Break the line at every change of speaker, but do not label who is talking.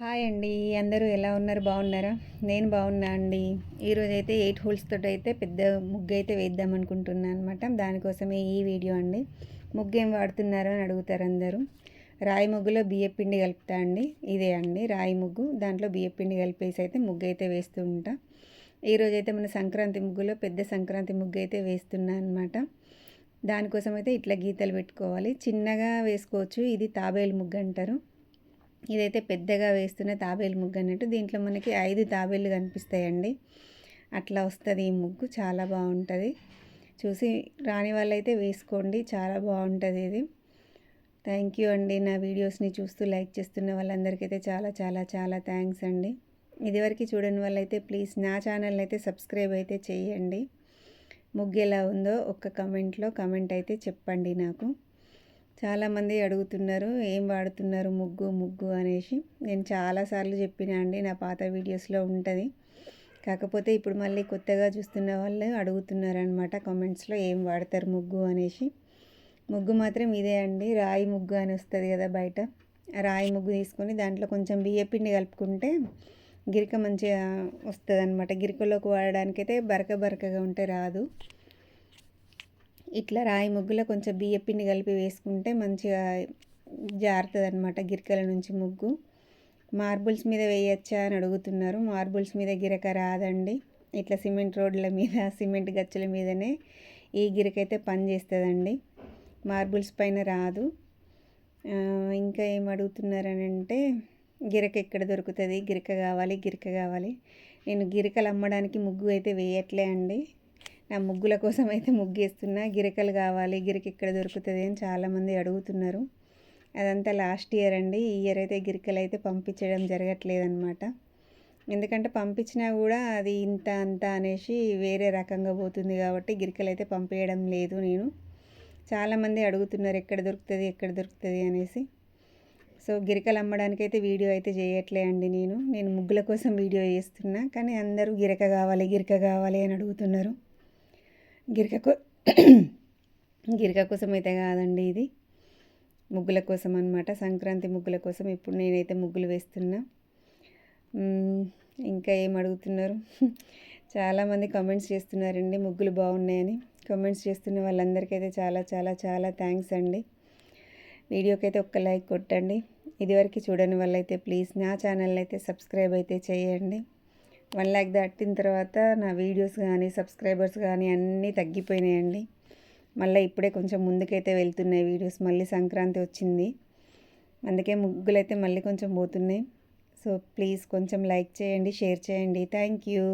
Hi అండి. అందరూ ఎలా ఉన్నారు? బాగున్నారా? నేను బాగున్నా అండి. ఈరోజు అయితే ఎయిట్ హోల్స్ అయితే పెద్ద ముగ్గు అయితే వేద్దాం అనుకుంటున్నాను అనమాట దానికోసమే ఈ వీడియో అండి. ముగ్గు ఏం వాడుతున్నారు అని అడుగుతారు అందరూ. రాయి ముగ్గులో బియ్యపిండి కలుపుతా అండి. ఇదే అండి రాయి ముగ్గు. దాంట్లో బియ్యపిండి కలిపేసి అయితే ముగ్గు అయితే వేస్తూ ఉంటా. ఈరోజు అయితే మన సంక్రాంతి ముగ్గులో పెద్ద సంక్రాంతి ముగ్గు అయితే వేస్తున్నా అనమాట దానికోసం అయితే ఇట్లా గీతలు పెట్టుకోవాలి. చిన్నగా వేసుకోవచ్చు. ఇది తాబేలు ముగ్గు అంటారు ఇదైతే పెద్దగా వేస్తున్న తాబేలు ముగ్గు అన్నట్టు. దీంట్లో మనకి ఐదు తాబేళ్ళు కనిపిస్తాయండి. అట్లా వస్తుంది ఈ ముగ్గు. చాలా బాగుంటుంది. చూసి రాని వాళ్ళైతే వేసుకోండి. చాలా బాగుంటుంది ఇది. థ్యాంక్ యూ అండి. నా వీడియోస్ని చూస్తూ లైక్ చేస్తున్న వాళ్ళందరికైతే చాలా చాలా చాలా థ్యాంక్స్ అండి. ఇదివరకు చూడని వాళ్ళైతే ప్లీజ్ నా ఛానల్ అయితే సబ్స్క్రైబ్ అయితే చేయండి. ముగ్గు ఎలా ఉందో ఒక్క కమెంట్లో కమెంట్ అయితే చెప్పండి నాకు. చాలామంది అడుగుతున్నారు ఏం వాడుతున్నారు ముగ్గు ముగ్గు? అనేసి. నేను చాలాసార్లు చెప్పిన అండి నా పాత వీడియోస్లో ఉంటుంది. కాకపోతే ఇప్పుడు మళ్ళీ కొత్తగా చూస్తున్న వాళ్ళు అడుగుతున్నారు అనమాట కామెంట్స్లో ఏం వాడతారు ముగ్గు? అనేసి. ముగ్గు మాత్రం ఇదే అండి రాయి ముగ్గు అని వస్తుంది కదా బయట. రాయి ముగ్గు తీసుకొని దాంట్లో కొంచెం బియ్యపిండి కలుపుకుంటే గిరిక మంచిగా వస్తుంది అనమాట గిరికలోకి వాడడానికైతే బరక బరకగా ఉంటే రాదు. ఇట్లా రాయి ముగ్గులో కొంచెం బియ్య పిండి కలిపి వేసుకుంటే మంచిగా జారుతుంది అనమాట గిరికల నుంచి ముగ్గు. మార్బుల్స్ మీద వేయచ్చా అని అడుగుతున్నారు. మార్బుల్స్ మీద గిరక రాదండి. ఇట్లా సిమెంట్ రోడ్ల మీద సిమెంట్ గచ్చుల మీదనే ఈ గిరకైతే పని చేస్తుందండి. మార్బుల్స్ పైన రాదు. ఇంకా ఏం అడుగుతున్నారని అంటే గిరక ఎక్కడ దొరుకుతుంది? గిరక కావాలి గిరక కావాలి. నేను గిరకలు అమ్మడానికి ముగ్గు అయితే వేయట్లే అండి. నా ముగ్గుల కోసం అయితే ముగ్గేస్తున్నా గిరికలు గిరకలు కావాలి గిరక ఇక్కడ దొరుకుతుంది అని చాలామంది అడుగుతున్నారు. అదంతా లాస్ట్ ఇయర్ అండి. ఈ ఇయర్ అయితే గిరికలు అయితే పంపించడం జరగట్లేదన్నమాట. ఎందుకంటే పంపించినా కూడా అది ఇంత అంత అనేసి వేరే రకంగా పోతుంది కాబట్టి గిరికలు అయితే పంపేయడం లేదు నేను. చాలామంది అడుగుతున్నారు ఎక్కడ దొరుకుతుంది ఎక్కడ దొరుకుతుంది అనేసి. సో గిరికలు అమ్మడానికి అయితే వీడియో అయితే చేయట్లే అండి నేను. నేను ముగ్గుల కోసం వీడియో చేస్తున్నా కానీ అందరూ గిరక కావాలి గిరక కావాలి అని అడుగుతున్నారు. గిరికకు గిరిక కోసం అయితే కాదండి ఇది. ముగ్గుల కోసం అనమాట సంక్రాంతి ముగ్గుల కోసం ఇప్పుడు నేనైతే ముగ్గులు వేస్తున్నా. ఇంకా ఏం అడుగుతున్నారు? చాలామంది కామెంట్స్ చేస్తున్నారండి ముగ్గులు బాగున్నాయని. కామెంట్స్ చేస్తున్న వాళ్ళందరికైతే చాలా చాలా చాలా థ్యాంక్స్ అండి. వీడియోకి అయితే ఒక్క లైక్ కొట్టండి. ఇదివరకు చూడని వాళ్ళైతే ప్లీజ్ నా ఛానల్ అయితే సబ్స్క్రైబ్ అయితే చేయండి. వన్ ల్యాక్ దాటిన తర్వాత నా వీడియోస్ కానీ సబ్స్క్రైబర్స్ కానీ అన్నీ తగ్గిపోయినాయండి. మళ్ళీ ఇప్పుడే కొంచెం ముందుకైతే వెళ్తున్నాయి వీడియోస్. మళ్ళీ సంక్రాంతి వచ్చింది. అందుకే ముగ్గులు అయితే మళ్ళీ కొంచెం పోతున్నాయి. సో ప్లీజ్ కొంచెం లైక్ చేయండి షేర్ చేయండి. Thank you.